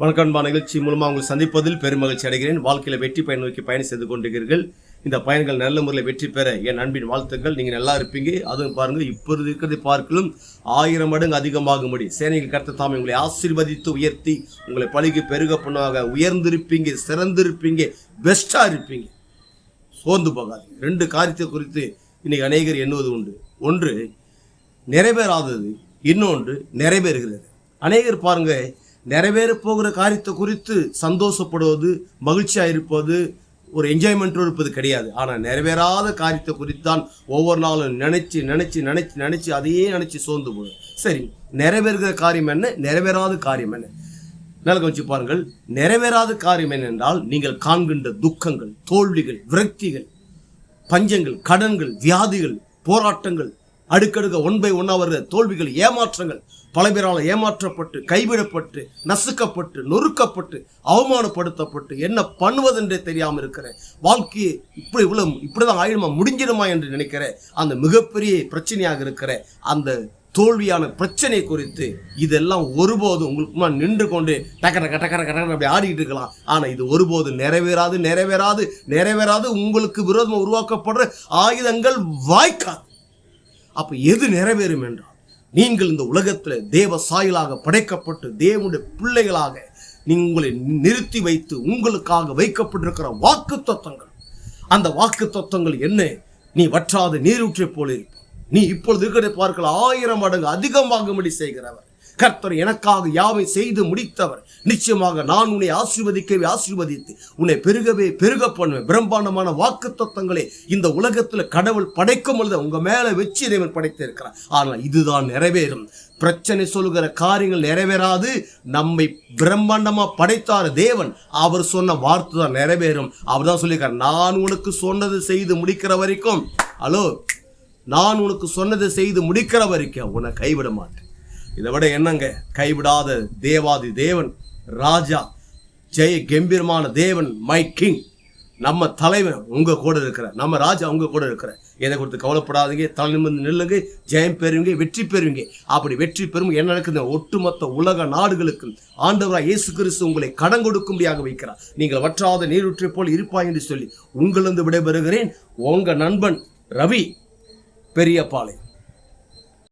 வணக்கம்பா நிகழ்ச்சி மூலமாக உங்களை சந்திப்பதில் பெருமகிழ்ச்சி அடைகிறேன். வாழ்க்கையில் வெற்றி பயன் நோக்கி பயணம் செய்து கொண்டிருக்கிறீர்கள் இந்த பயன்கள் நல்ல முறையில் வெற்றி பெற என் அன்பின் வாழ்த்துக்கள். நீங்கள் நல்லா இருப்பீங்க. அதுவும் பாருங்கள் இப்பொழுது இருக்கிறதை பார்க்கலும் ஆயிரம் மடங்கு அதிகமாகும்படி. சேனைகள் கடத்த தாமே உங்களை ஆசீர்வதித்து உயர்த்தி உங்களை பழிக்கு பெருக பொண்ணாக உயர்ந்திருப்பீங்க சிறந்திருப்பீங்க பெஸ்ட்டாக இருப்பீங்க. சோர்ந்து போகாது ரெண்டு காரியத்தை குறித்து இன்னைக்கு அநேகர் எண்ணுவது உண்டு. ஒன்று நிறைவேறாதது. இன்னொன்று நிறைவேறுகிறது. அநேகர் பாருங்கள் நிறைவேற போகிற காரியத்தை குறித்து சந்தோஷப்படுவது மகிழ்ச்சியாக இருப்பது ஒரு என்ஜாய்மெண்ட்டோடு இருப்பது கிடையாது. ஆனால் நிறைவேறாத காரியத்தை குறித்து தான் ஒவ்வொரு நாளும் நினச்சி நினச்சி நினச்சி நினச்சி அதையே நினச்சி சோர்ந்து போகும் சரி நிறைவேறுகிற காரியம் என்ன? நிறைவேறாத காரியம் என்ன? நல்ல கவனிச்சு பாருங்கள். நிறைவேறாத காரியம் என்னென்றால் நீங்கள் காண்கின்ற துக்கங்கள் தோல்விகள் விரக்திகள் பஞ்சங்கள் கடன்கள் வியாதிகள் போராட்டங்கள் அடுக்கடுக்க ஒன் பை ஒன்னா வருகிற தோல்விகள் ஏமாற்றங்கள் பல பேரால் ஏமாற்றப்பட்டு கைவிடப்பட்டு நசுக்கப்பட்டு நொறுக்கப்பட்டு அவமானப்படுத்தப்பட்டு என்ன பண்ணுவதென்றே தெரியாமல் இருக்கிற வாழ்க்கையை இப்படி இவ்வளோ இப்படி தான் ஆயிடுமா முடிஞ்சிடுமா என்று நினைக்கிற அந்த மிகப்பெரிய பிரச்சனையாக இருக்கிற அந்த தோல்வியான பிரச்சனை குறித்து இதெல்லாம் ஒருபோதும் உங்களுக்கு முன்னாடி நின்று கொண்டு டக்க டக்க டக்க டக்க டக்கன்னு அப்படி ஆடிக்கிட்டு இருக்கலாம். ஆனால் இது ஒருபோதும் நிறைவேறாது நிறைவேறாது நிறைவேறாது உங்களுக்கு விரோதமாக உருவாக்கப்படுற ஆயுதங்கள் வாய்க்காது. அப்போ எது நிறைவேறும் என்றால் நீங்கள் இந்த உலகத்தில் தேவ சாயலாக படைக்கப்பட்டு தேவனுடைய பிள்ளைகளாக நீங்கள் உங்களை நிறுத்தி வைத்து உங்களுக்காக வைக்கப்பட்டிருக்கிற வாக்கு தத்துவங்கள் அந்த வாக்கு தத்துவங்கள் என்ன? நீ வற்றாத நீரூற்றை போல இருப்பாய் நீ இப்பொழுது இருக்கிற பார்க்கலாம் ஆயிரம் மடங்கு அதிகமாகும்படி செய்கிறவர். கர்த்தர் எனக்காக யாவை செய்து முடித்தவர். நிச்சயமாக நான் உன்னை ஆசீர்வதிக்கவே ஆசீர்வதித்து உன்னை பெருகவே பெருக பண்ணுவேன் பிரம்மாண்டமான வாக்கு தத்துவங்களே இந்த உலகத்தில் கடவுள் படைக்கும் பொழுது உங்க மேலே வச்சு இறைவன் படைத்திருக்கிறார் ஆனால் இதுதான் நிறைவேறும். பிரச்சனை சொல்லுகிற காரியங்கள் நிறைவேறாது. நம்மை பிரம்மாண்டமா படைத்தார் தேவன். அவர் சொன்ன வார்த்தை தான் நிறைவேறும். அவர் தான் சொல்லியிருக்கார் நான் உனக்கு சொன்னது செய்து முடிக்கிற வரைக்கும் ஹலோ நான் உனக்கு சொன்னதை செய்து முடிக்கிற வரைக்கும் உன்னை கைவிட மாட்டேன். இதை விட என்னங்க? கைவிடாத தேவாதி தேவன் ராஜா ஜெய கம்பீரமான தேவன் மை கிங் நம்ம தலைவன் உங்கள் கூட இருக்கிற நம்ம ராஜா உங்கள் கூட இருக்கிற எதை கொடுத்து கவலைப்படாதீங்க. தலை நிமிர்ந்து நில்லுங்க. ஜெயம் பெறுவீங்க வெற்றி பெறுவீங்க. அப்படி வெற்றி பெறும் என்ன நடக்குது ஒட்டுமொத்த உலக நாடுகளுக்கு ஆண்டவராக இயேசு கிறிஸ்து உங்களை கடன் கொடுக்கும்படியாக வைக்கிறார். நீங்கள் வற்றாத நீரூற்றை போல் இருப்பாய் என்று சொல்லி உங்களிருந்து விடைபெறுகிறேன். உங்கள் நண்பன் ரவி பெரியபாளையம்